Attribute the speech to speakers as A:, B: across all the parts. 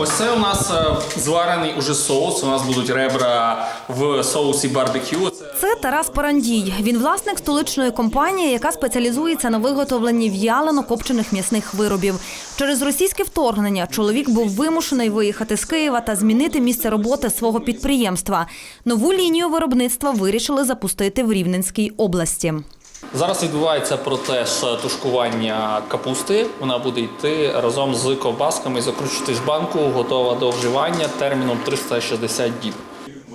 A: Ось це у нас е, зварений уже соус. У нас будуть ребра в соусі барбекю. Це
B: Тарас Парандій. Він власник столичної компанії, яка спеціалізується на виготовленні в'ялено-копчених м'ясних виробів. Через російське вторгнення чоловік був вимушений виїхати з Києва та змінити місце роботи свого підприємства. Нову лінію виробництва вирішили запустити в Рівненській області.
A: Зараз відбувається процес тушкування капусти. Вона буде йти разом з ковбасками, закручуватись банку, готова до вживання терміном 360 діб.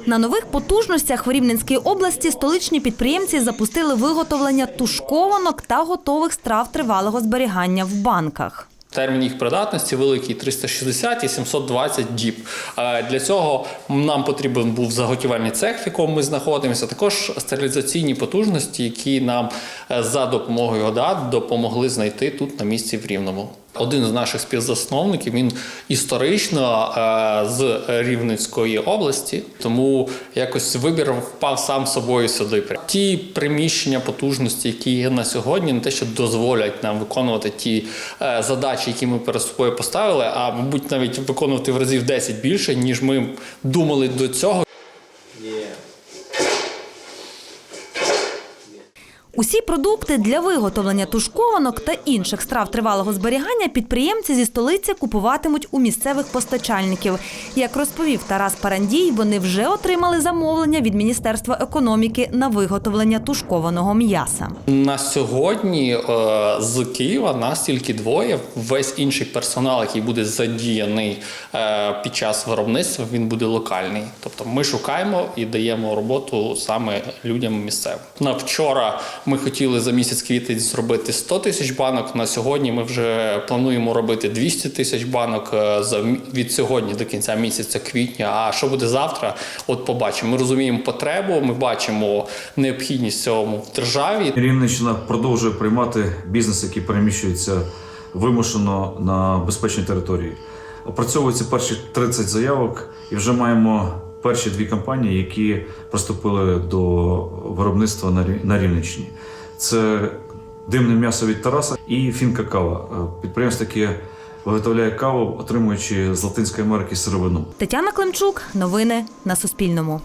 B: На нових потужностях в Рівненській області столичні підприємці запустили виготовлення тушкованок та готових страв тривалого зберігання в банках.
A: Термін їх придатності великий 360 і 720 діб. Е, Для цього нам потрібен був заготівельний цех, в якому ми знаходимося. Також стерилізаційні потужності, які нам е, за допомогою ОДА допомогли знайти тут на місці в Рівному. Один з наших співзасновників він історично е, з Рівненської області, тому якось вибір впав сам собою сюди. Ті приміщення потужності, які є на сьогодні, не те, що дозволять нам виконувати ті е, задачі, які ми перед собою поставили, а мабуть навіть виконувати в разів 10 більше, ніж ми думали до цього.
B: Усі продукти для виготовлення тушкованок та інших страв тривалого зберігання підприємці зі столиці купуватимуть у місцевих постачальників. Як розповів Тарас Парандій, вони вже отримали замовлення від Міністерства економіки на виготовлення тушкованого м'яса.
A: На сьогодні е, з Києва нас тільки двоє. Весь інший персонал, який буде задіяний е, під час виробництва, він буде локальний. Тобто ми шукаємо і даємо роботу саме людям місцевим. На вчора ми хотіли за місяць квітень зробити 100 тисяч банок. На сьогодні ми вже плануємо робити 200 тисяч банок е, за від сьогодні до кінця місяця квітня. А що буде завтра? От побачимо. Ми розуміємо потребу, ми бачимо необхідність цьому в державі.
C: Рівненщина продовжує приймати бізнес, який переміщується вимушено на безпечній території. Опрацьовуються перші 30 заявок, і вже маємо перші дві компанії, які приступили до виробництва на Рі- Рівненщині. Це димне м'ясо від Тараса і фінка кава. Е, Підприємство, яке виготовляє каву, отримуючи з Латинської Америки сировину.
B: Тетяна Климчук, новини на Суспільному.